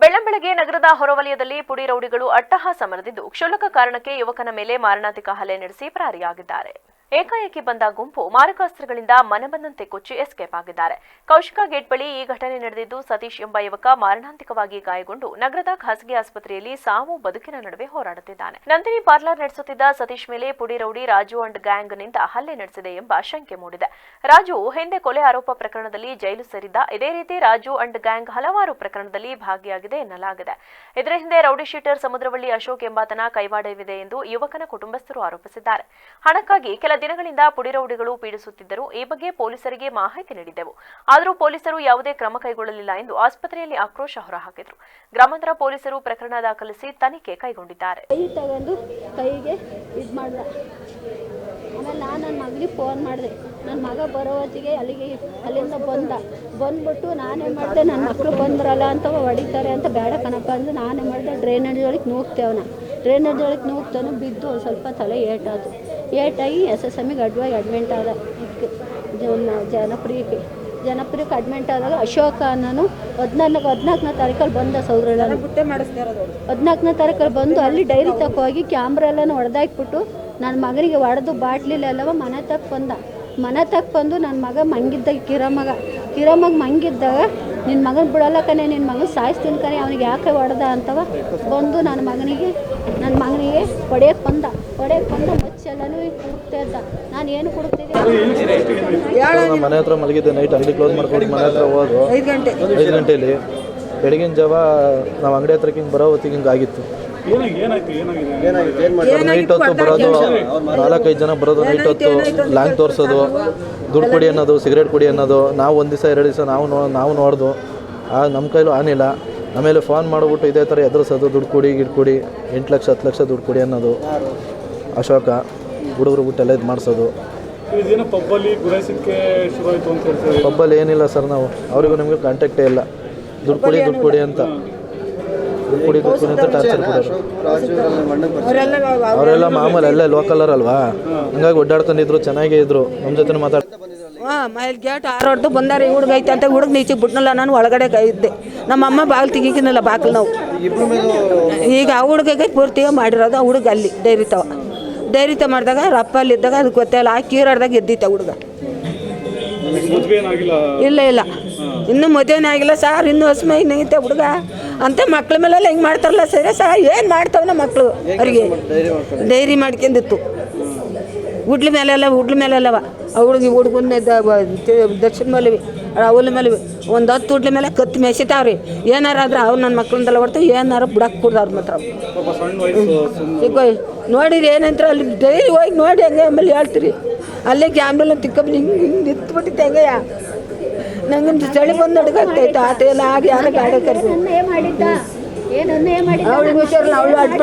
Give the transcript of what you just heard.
ಬೆಳ್ಳಂಬೆಳಗ್ಗೆ ನಗರದ ಹೊರವಲಯದಲ್ಲಿ ಪುಡಿ ರೌಡಿಗಳು ಅಟ್ಟಹಾಸ ಮರೆದಿದ್ದು ಕ್ಷುಲ್ಲಕ ಕಾರಣಕ್ಕೆ ಯುವಕನ ಮೇಲೆ ಮಾರಣಾಂತಿಕ ಹಲ್ಲೆ ನಡೆಸಿ ಪರಾರಿಯಾಗಿದ್ದಾರೆ. ಏಕಾಏಕಿ ಬಂದ ಗುಂಪು ಮಾರಕಾಸ್ತ್ರಗಳಿಂದ ಮನೆ ಬಂದಂತೆ ಕೊಚ್ಚಿ ಎಸ್ಕೇಪ್ ಆಗಿದ್ದಾರೆ. ಕೌಶಿಕ ಗೇಟ್ ಬಳಿ ಈ ಘಟನೆ ನಡೆದಿದ್ದು ಸತೀಶ್ ಎಂಬ ಯುವಕ ಮಾರಣಾಂತಿಕವಾಗಿ ಗಾಯಗೊಂಡು ನಗರದ ಖಾಸಗಿ ಆಸ್ಪತ್ರೆಯಲ್ಲಿ ಸಾವು ಬದುಕಿನ ನಡುವೆ ಹೋರಾಡುತ್ತಿದ್ದಾನೆ. ನಂದಿನಿ ಪಾರ್ಲರ್ ನಡೆಸುತ್ತಿದ್ದ ಸತೀಶ್ ಮೇಲೆ ಪುಡಿ ರೌಡಿ ರಾಜು ಅಂಡ್ ಗ್ಯಾಂಗ್ನಿಂದ ಹಲ್ಲೆ ನಡೆಸಿದೆ ಎಂಬ ಶಂಕೆ ಮೂಡಿದೆ. ರಾಜು ಹಿಂದೆ ಕೊಲೆ ಆರೋಪ ಪ್ರಕರಣದಲ್ಲಿ ಜೈಲು ಸೇರಿದ್ದ. ಇದೇ ರೀತಿ ರಾಜು ಅಂಡ್ ಗ್ಯಾಂಗ್ ಹಲವಾರು ಪ್ರಕರಣದಲ್ಲಿ ಭಾಗಿಯಾಗಿದೆ ಎನ್ನಲಾಗಿದೆ. ಇದರ ಹಿಂದೆ ರೌಡಿ ಶೀಟರ್ ಸಮುದ್ರವಳ್ಳಿ ಅಶೋಕ್ ಎಂಬಾತನ ಕೈವಾಡವಿದೆ ಎಂದು ಯುವಕನ ಕುಟುಂಬಸ್ಥರು ಆರೋಪಿಸಿದ್ದಾರೆ. ಹಣಕ್ಕಾಗಿ ಕೆಲ ದಿನಗಳಿಂದ ಪುಡಿರೌಡಿಗಳು ಪೀಡಿಸುತ್ತಿದ್ದರು ಈ ಬಗ್ಗೆ ಪೊಲೀಸರಿಗೆ ಮಾಹಿತಿ ನೀಡಿದ್ದೆವು. ಆದರೂ ಪೊಲೀಸರು ಯಾವುದೇ ಕ್ರಮ ಕೈಗೊಳ್ಳಲಿಲ್ಲ ಎಂದು ಆಸ್ಪತ್ರೆಯಲ್ಲಿ ಆಕ್ರೋಶ ಹೊರಹಾಕಿದರು. ಗ್ರಾಮಾಂತರ ಪೊಲೀಸರು ಪ್ರಕರಣ ದಾಖಲಿಸಿ ತನಿಖೆ ಕೈಗೊಂಡಿದ್ದಾರೆ. ಕೈ ತಗೊಂಡು ಕೈಗೆ ಇದು ಮಾಡ್ದ. ಆಮೇಲೆ ನಾನು ನನ್ನ ಮಗನಿಗೆ ಫೋನ್ ಮಾಡಿದೆ. ನನ್ನ ಮಗ ಬರೋ ಹೊತ್ತಿಗೆ ಅಲ್ಲಿಗೆ ಅಲ್ಲಿಂದ ಬಂದ. ಬಂದ್ಬಿಟ್ಟು ನಾನೇ ಮಾಡಿದೆ ನನ್ನ ಮಕ್ಕಳು ಬಂದ್ರಲ್ಲ ಅಂತ ಹೊಡಿತಾರೆ ಅಂತ ಬೇಡ ಕಣಪ್ಪ ಅಂದ್ರೆ ನಾನೇ ಮಾಡಿದೆ. ಡ್ರೈನೇಜ್ ಒಳಗೆ ನೂಗ್ತೇವನ ಡ್ರೈನೇಜ್ ಒಳಗೆ ನೂಗ್ತಾನು ಬಿದ್ದು ಸ್ವಲ್ಪ ತಲೆ ಏಟಾತು. ಏಟಾಗಿ ಎಸ್ ಎಸ್ ಎಮ್ಗೆ ಅಡ್ವಾಗಿ ಅಡ್ಮಿಂಟ್ ಆದ ಇದಕ್ಕೆ. ಜನ- ಜನಪ್ರಿಯಕ್ಕೆ. ಜನಪ್ರಿಯಕ್ಕೆ ಅಡ್ಮಿಂಟ್ ಆದಾಗ ಅಶೋಕ ನಾನು ಹದಿನಾಲ್ಕು ಹದಿನಾಲ್ಕನೇ ತಾರೀಕಲ್ಲಿ ಬಂದ ಸೌರಳ್ಳ ಹದಿನಾಲ್ಕನೇ ತಾರೀಕಲ್ಲಿ ಬಂದು ಅಲ್ಲಿ ಡೈರಿ ತಕ್ಕೋಗಿ ಕ್ಯಾಮ್ರಾ ಎಲ್ಲನೂ ಹೊಡೆದಾಕ್ಬಿಟ್ಟು ನನ್ನ ಮಗನಿಗೆ ಹೊಡೆದು ಬಾಟ್ಲಿಲೆಲ್ಲವ ಮನೆ ತಕ್ಕ ಬಂದ. ಮನೆ ತಕ್ಕ ಬಂದು ನನ್ನ ಮಗ ಮಂಗಿದ್ದಾಗ ಕಿರಮಗ ಕಿರಮಗ ಮಂಗಿದ್ದಾಗ ನಿನ್ನ ಮಗನ ಬಿಡಲ್ಲ ಕಣೆ ನಿನ್ನ ಮಗನ ಸಾಯಿಸ್ತೀನಿ ಕಣೆ ಅವನಿಗೆ ಯಾಕೆ ಹೊಡೆದ ಅಂತವ? ಬಂದು ನನ್ನ ಮಗನಿಗೆ ನನ್ನ ಮಗನಿಗೆ ಹೊಡೆಯಕ್ಕೆ ಬಂದ. ಹೊಡೆಯಕ್ಕೆ ಬಂದ ಮಚ್ಚೆಲ್ಲನೂ ಹುಡುಕ್ತಾ ಇದ್ದ ನಾನು ಏನು ಹುಡುಕ್ತಿದ್ದೆ ನಮ್ಮ ಮನೆ ಹತ್ರ ಮಲಗಿದ್ದೆ ನೈಟ್ ಅಂಗಡಿ ಕ್ಲೋಸ್ ಮಾಡ್ಕೊಂಡು ಮನೆ ಹತ್ರ ಹೋದ್ರು. ಐದು ಗಂಟೆ. ಐದು ಗಂಟೆಯಲ್ಲಿ ಬೆಳಗಿನ ಜಾವ ನಾವು ಅಂಗಡಿ ಹತ್ರಕ್ಕೆ ಹಿಂಗೆ ಬರೋ ಹೊತ್ತಿಗೆ ಹಿಂಗೆ ಆಗಿತ್ತು. ನೈಟ್ ಹೊತ್ತು ಬರೋದು ನಾಲ್ಕೈದು ಜನ ಬರೋದು ನೈಟ್ ಹೊತ್ತು ಲಾಂಗ್ ತೋರಿಸೋದು ದುಡ್ಡು ಕುಡಿ ಅನ್ನೋದು ಸಿಗರೇಟ್ ಕುಡಿ ಅನ್ನೋದು ನಾವು ಒಂದು ದಿವಸ ಎರಡು ದಿವಸ ನಾವು ನೋ ನಾವು ನೋಡ್ದು. ಆ ನಮ್ಮ ಕೈಲೂ ಆನಿಲ್ಲ. ಆಮೇಲೆ ಫೋನ್ ಮಾಡಿಬಿಟ್ಟು ಇದೇ ಥರ ಎದುರಿಸೋದು ದುಡ್ಡು ಕೊಡಿ ಗಿಡ್ ಕುಡಿ ಎಂಟು ಲಕ್ಷ ಹತ್ತು ಲಕ್ಷ ದುಡ್ಡು ಕೊಡಿ ಅನ್ನೋದು. ಅಶೋಕ ಹುಡುಗರು ಬಿಟ್ಟೆಲ್ಲ ಇದು ಮಾಡಿಸೋದು. ಇದೇನೋ ಪಬ್ಬಲ್ಲಿ ಗುರಾಯಿಸಕ್ಕೆ ಶುರು ಅಂತ ಹೇಳ್ತಾರೆ? ಪಬ್ಬಲ್ಲಿ ಏನಿಲ್ಲ ಸರ್ ನಾವು. ಅವ್ರಿಗೂ ನಿಮಗೂ ಕಾಂಟ್ಯಾಕ್ಟೇ ಇಲ್ಲ. ದುಡ್ಡು ಕೊಡಿ ದುಡ್ಡು ಕೊಡಿ ಅಂತ. ದುಡ್ಡು ಕೊಡಿ ದುಡ್ಡು ಕೊಡಿ ಅಂತ ಟಾರ್ಚರ್ ಕೊಡೋರು. ಅವರೆಲ್ಲ ಮಾಮೂಲಿ ಅಲ್ಲೇ ಲೋಕಲರ್ ಅಲ್ವಾ? ಹಂಗಾಗಿ ಒಡ್ಡಾಡ್ಕೊಂಡಿದ್ರು ಚೆನ್ನಾಗೇ ಇದ್ರು. ನಮ್ಮ ಜೊತೆ ಮಾತಾಡ್ ಹಾಂ ಮೈಲ್ ಗೇಟ್ ಆರೋಡ್ದು ಬಂದಾರ ಈ ಹುಡುಗ ಐತೆ ಅಂತ ಹುಡುಗ ನೀಚಿ ಬಿಟ್ನಲ್ಲ ನಾನು ಒಳಗಡೆ ಕೈ ಇದ್ದೆ. ನಮ್ಮ ಅಮ್ಮ ಬಾಗಿಲು ತೆಗಿಕಿನಲ್ಲ ಬಾಗಿಲು ನಾವು. ಈಗ ಆ ಹುಡುಗಗೆ ಪೂರ್ತಿಯಾಗಿ ಮಾಡಿರೋದು ಆ ಹುಡುಗ ಅಲ್ಲಿ ಡೈರಿ ತವ. ಡೈರಿ ಮಾಡಿದಾಗ ರಪ್ಪಲ್ಲಿದ್ದಾಗ ಅದು ಗೊತ್ತಿಲ್ಲ ಆ ಕೀರಾಡ್ದಾಗ ಎದ್ದಿತ್ತ ಹುಡುಗ. ಇಲ್ಲ ಇಲ್ಲ. ಇನ್ನೂ ಮದುವೆನೇ ಆಗಿಲ್ಲ. ಸಾರ್ ಇನ್ನೂ ಹಸ್ಮೈ ನೈತೆ ಹುಡುಗ. ಅಂತ ಮಕ್ಳ ಮೇಲೆಲ್ಲ ಹೆಂಗೆ ಮಾಡ್ತಾರಲ್ಲ ಸರಿ? ಸಾ ಏನು ಮಾಡ್ತಾವನ ಮಕ್ಕಳು ಅವರಿಗೆ? ಡೈರಿ ಮಾಡ್ಕೊಂಡಿತ್ತು ಉಡ್ಲ ಮೇಲೆಲ್ಲ ಉಡ್ಲ ಮೇಲೆಲ್ಲವ ಅವಳಿಗೆ ಹುಡುಗಿ ಹುಡುಗನ ದರ್ಶನ ಮೇಲೆ ಅವಲ ಮೇಲೆ ಒಂದು ಹತ್ತು ಉಡ್ಲ ಮೇಲೆ ಕತ್ತಿ ಮೆಸಿತಾವ್ರಿ ಏನಾರ ಆದ್ರೆ ಅವ್ರು ನನ್ನ ಮಕ್ಳಂದೆಲ್ಲ ಹೊಡ್ತಾವೆ ಏನಾರ ಕೂಡ ಕುಡ್ದಾರ ಮಾತ್ರ ಈಗ ನೋಡಿರಿ ಏನಂತ ಅಲ್ಲಿ ಡೈಲಿ ಹೋಗಿ ನೋಡಿ ಹಂಗೆ ಆಮೇಲೆ ಹೇಳ್ತೀರಿ. ಅಲ್ಲೇ ಕ್ಯಾಮ್ರಲ್ಲ ತಿಕ್ಕಬ್ ಹಿಂಗೆ ಹಿಂಗೆ ನಿಂತ್ಬಿಟ್ಟಿತ್ತು ಹೆಂಗಯ್ಯ ನಂಗೆ ಚಳಿ ಬಂದು ನಡ್ಗಾಗ್ತೈತೆ ಆತ ಎಲ್ಲ ಆಗಿ ಯಾರು ಗಾಡಿ ಮಾಡಿದ್ದ? ಅವಳಿಗೆ ಹುಷಾರಿಲ್ಲ ಅವಳು